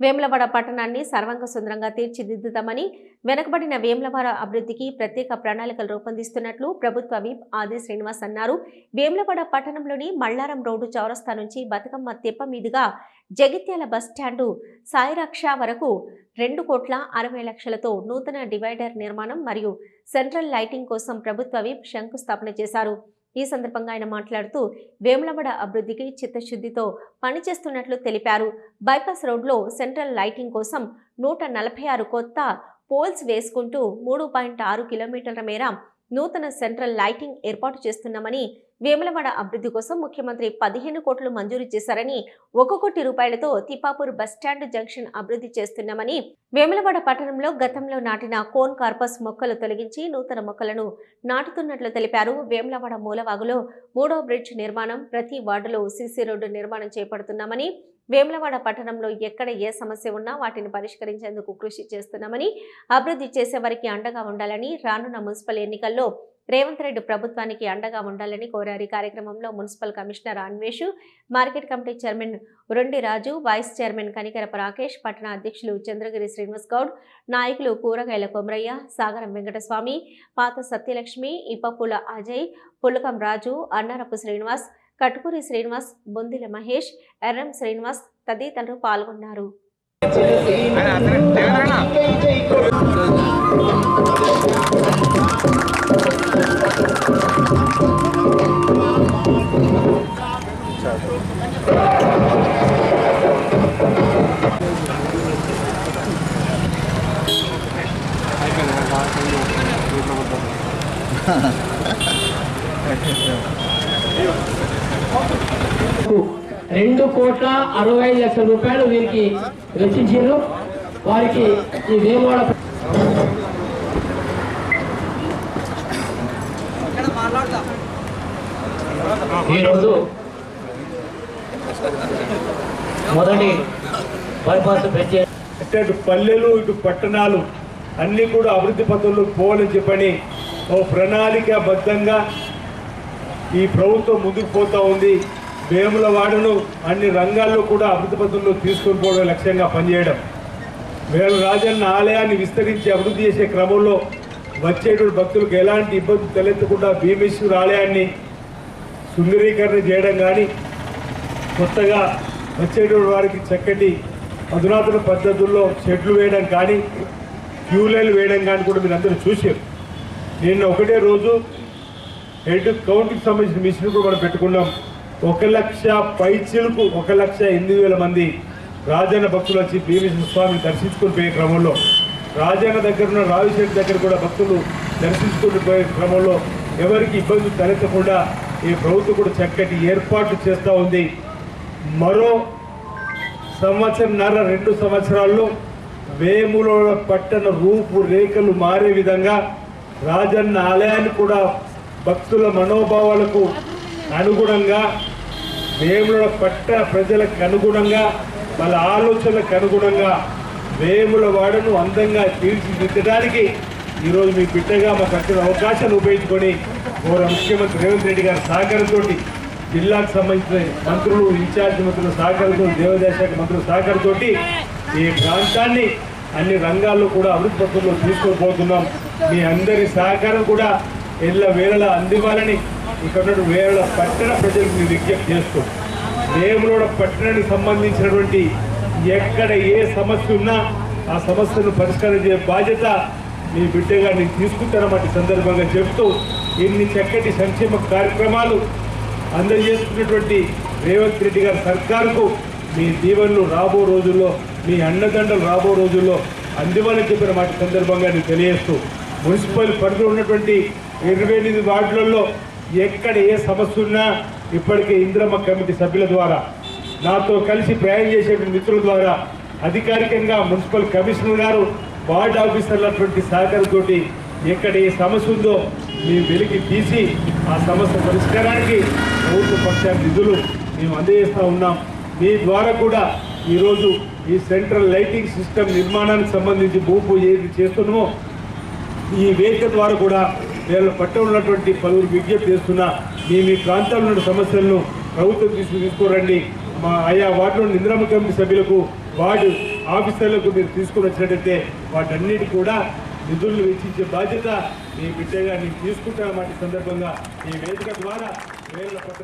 వేములవాడ పట్టణాన్ని సర్వంగ సుందరంగా తీర్చిదిద్దుతామని వెనకబడిన వేములవాడ అభివృద్ధికి ప్రత్యేక ప్రణాళికలు రూపొందిస్తున్నట్లు ప్రభుత్వ విప్ ఆది శ్రీనివాస్ అన్నారు. వేములవాడ పట్టణంలోని మల్లారం రోడ్డు చౌరస్తా నుంచి బతుకమ్మ తెప్ప మీదుగా జగిత్యాల బస్ స్టాండు సాయిరక్ష వరకు రెండు కోట్ల అరవై లక్షలతో నూతన డివైడర్ నిర్మాణం మరియు సెంట్రల్ లైటింగ్ కోసం ప్రభుత్వ విప్ శంకుస్థాపన చేశారు. ఈ సందర్భంగా ఆయన మాట్లాడుతూ వేములవాడ అభివృద్ధికి చిత్తశుద్ధితో పనిచేస్తున్నట్లు తెలిపారు. బైపాస్ రోడ్లో సెంట్రల్ లైటింగ్ కోసం నూట నలభై ఆరు కొత్త పోల్స్ వేసుకుంటూ మూడు పాయింట్ ఆరు కిలోమీటర్ల మేర నూతన సెంట్రల్ లైటింగ్ ఏర్పాటు చేస్తున్నామని వేములవాడ అభివృద్ధి కోసం ముఖ్యమంత్రి పదిహేను కోట్లు మంజూరు చేశారని ఒక కోటి రూపాయలతో తిపాపూర్ బస్టాండ్ జంక్షన్ అభివృద్ధి చేస్తున్నామని వేములవాడ పట్టణంలో గతంలో నాటిన కోన్ కార్పస్ మొక్కలు తొలగించి నూతన మొక్కలను నాటుతున్నట్లు తెలిపారు. వేములవాడ మూలవాగులో మూడో బ్రిడ్జ్ నిర్మాణం ప్రతి వార్డులో సీసీ రోడ్డు నిర్మాణం చేపడుతున్నామని వేములవాడ పట్టణంలో ఎక్కడ ఏ సమస్య ఉన్నా వాటిని పరిష్కరించేందుకు కృషి చేస్తున్నామని అభివృద్ధి చేసే వారికి అండగా ఉండాలని రానున్న మున్సిపల్ ఎన్నికల్లో రేవంత్ రెడ్డి ప్రభుత్వానికి అండగా ఉండాలని కోరారు. కార్యక్రమంలో municipal commissioner Anveshu market committee chairman Urandi Raju vice chairman Kanikarapa Rakesh పట్టణ అధ్యక్షులు చంద్రగిరి శ్రీనివాస్ గౌడ్ నాయకులు కూరగాయల కొమరయ్య సాగరం వెంకటస్వామి పాత సత్యలక్ష్మి ఇప్పపుల అజయ్ పులకం రాజు అన్నారపు శ్రీనివాస్ కటుకూరి శ్రీనివాస్ బొందిల మహేష్ ఎర్రం శ్రీనివాస్ తదితరులు పాల్గొన్నారు. రెండు కోట్ల అరవై ఐదు లక్షల రూపాయలు వీరికి వెచ్చించారు. వారికి ఈ వేమోడ ఈరోజు మొదటి బైపాస్ బ్రిడ్జ్. అంటే అటు పల్లెలు ఇటు పట్టణాలు అన్నీ కూడా అభివృద్ధి పథంలో పోవాలని చెప్పని ఓ ప్రణాళికాబద్ధంగా ఈ ప్రభుత్వం ముందుకు పోతూ ఉంది. వేములవాడను అన్ని రంగాల్లో కూడా అభివృద్ధి పథంలో తీసుకొని పోవడం లక్ష్యంగా పనిచేయడం. వేల రాజన్న ఆలయాన్ని విస్తరించి అభివృద్ధి చేసే క్రమంలో వచ్చేటువంటి భక్తులకు ఎలాంటి ఇబ్బంది తలెత్తకుండా భీమేశ్వర ఆలయాన్ని సుందరీకరణ చేయడం కానీ కొత్తగా వచ్చేటువంటి వారికి చక్కటి అధునాతన పద్ధతుల్లో షెడ్లు వేయడం కానీ ట్యూబ్లైన్లు వేయడం కానీ కూడా మీరు అందరూ చూసారు నిన్న ఒకటే రోజు హెడ్ కౌంట్కి సంబంధించిన మిషన్ కూడా మనం పెట్టుకున్నాం. ఒక లక్ష పైచీలకు ఒక లక్ష ఎనిమిది వేల మంది రాజన్న భక్తులు వచ్చి భీమేశ్వర స్వామిని దర్శించుకుని పోయే క్రమంలో రాజన్న దగ్గర ఉన్న రావిశెట్టి దగ్గర కూడా భక్తులు దర్శించుకుని పోయే క్రమంలో ఎవరికి ఇబ్బంది తలెత్తకుండా ఈ ప్రభుత్వం కూడా చక్కటి ఏర్పాట్లు చేస్తూ ఉంది. మరో సంవత్సరంన్నర రెండు సంవత్సరాల్లో వేముల పట్టణ రూపు రేఖలు మారే విధంగా రాజన్న ఆలయాన్ని కూడా భక్తుల మనోభావాలకు అనుగుణంగా వేముల పట్ట ప్రజలకు అనుగుణంగా వాళ్ళ ఆలోచనలకు అనుగుణంగా వేముల వాడను అందంగా తీర్చిదిద్దడానికి ఈరోజు మీ బిడ్డగా మాకు వచ్చిన అవకాశాన్ని ఉపయోగించుకొని గౌరవ ముఖ్యమంత్రి రేవంత్ రెడ్డి గారి సహకారంతో జిల్లాకు సంబంధించిన మంత్రులు ఇన్ఛార్జ్ మంత్రుల సహకారంతో దేవాదాయ శాఖ మంత్రుల సహకారంతో ఈ ప్రాంతాన్ని అన్ని రంగాల్లో కూడా అభివృద్ధి పత్రంలో తీసుకుపోతున్నాం. మీ అందరి సహకారం కూడా ఇళ్ళ వేళల అందివ్వాలని ఇక్కడ వేళల వేళ పట్టణ ప్రజలకు విజ్ఞప్తి చేస్తూ వేములోడ పట్టణానికి సంబంధించినటువంటి ఎక్కడ ఏ సమస్య ఉన్నా ఆ సమస్యను పరిష్కారం చేసే బాధ్యత మీ బిడ్డగా నేను తీసుకుంటానన్నమాట సందర్భంగా చెప్తూ ఇన్ని చక్కటి సంక్షేమ కార్యక్రమాలు అందజేస్తున్నటువంటి రేవంత్ రెడ్డి గారి సర్కారుకు మీ దీవెనలు రాబో రోజుల్లో మీ అన్నదండలు రాబో రోజుల్లో అందివ్వాలని చెప్పిన మాట సందర్భంగా నేను తెలియజేస్తూ మున్సిపల్ పరిధిలో ఉన్నటువంటి ఇరవై ఎనిమిది వార్డులలో ఎక్కడ ఏ సమస్య ఉన్నా ఇప్పటికే ఇంద్రమ్మ కమిటీ సభ్యుల ద్వారా నాతో కలిసి ప్రయాణం చేసేటువంటి మిత్రుల ద్వారా అధికారికంగా మున్సిపల్ కమిషనర్ గారు వార్డ్ ఆఫీసర్లటువంటి సహకారంతో ఎక్కడ ఏ సమస్య ఉందో మేము వెలికి తీసి ఆ సమస్య పరిష్కారానికి ప్రభుత్వ పక్షాల నిధులు మేము అందజేస్తూ ఉన్నాం. మీ ద్వారా కూడా ఈరోజు ఈ సెంట్రల్ లైటింగ్ సిస్టమ్ నిర్మాణానికి సంబంధించి భూపూజ ఏది చేస్తున్నామో ఈ వేదిక ద్వారా కూడా వీళ్ళ పట్ల ఉన్నటువంటి పలువురు విజ్ఞప్తి చేస్తున్నా మీ మీ ప్రాంతాల్లో ఉన్న సమస్యలను ప్రభుత్వం తీసుకు తీసుకురండి. మా ఆయా వార్డులో నిద్రమ కమిటీ సభ్యులకు వార్డు ఆఫీసర్లకు మీరు తీసుకుని వచ్చినట్టయితే వాటన్నిటి కూడా నిధులను వెచ్చించే బాధ్యత మీ బిడ్డగా నేను తీసుకుంటానమాట సందర్భంగా. ఈ వేదిక ద్వారా వేల పట్ల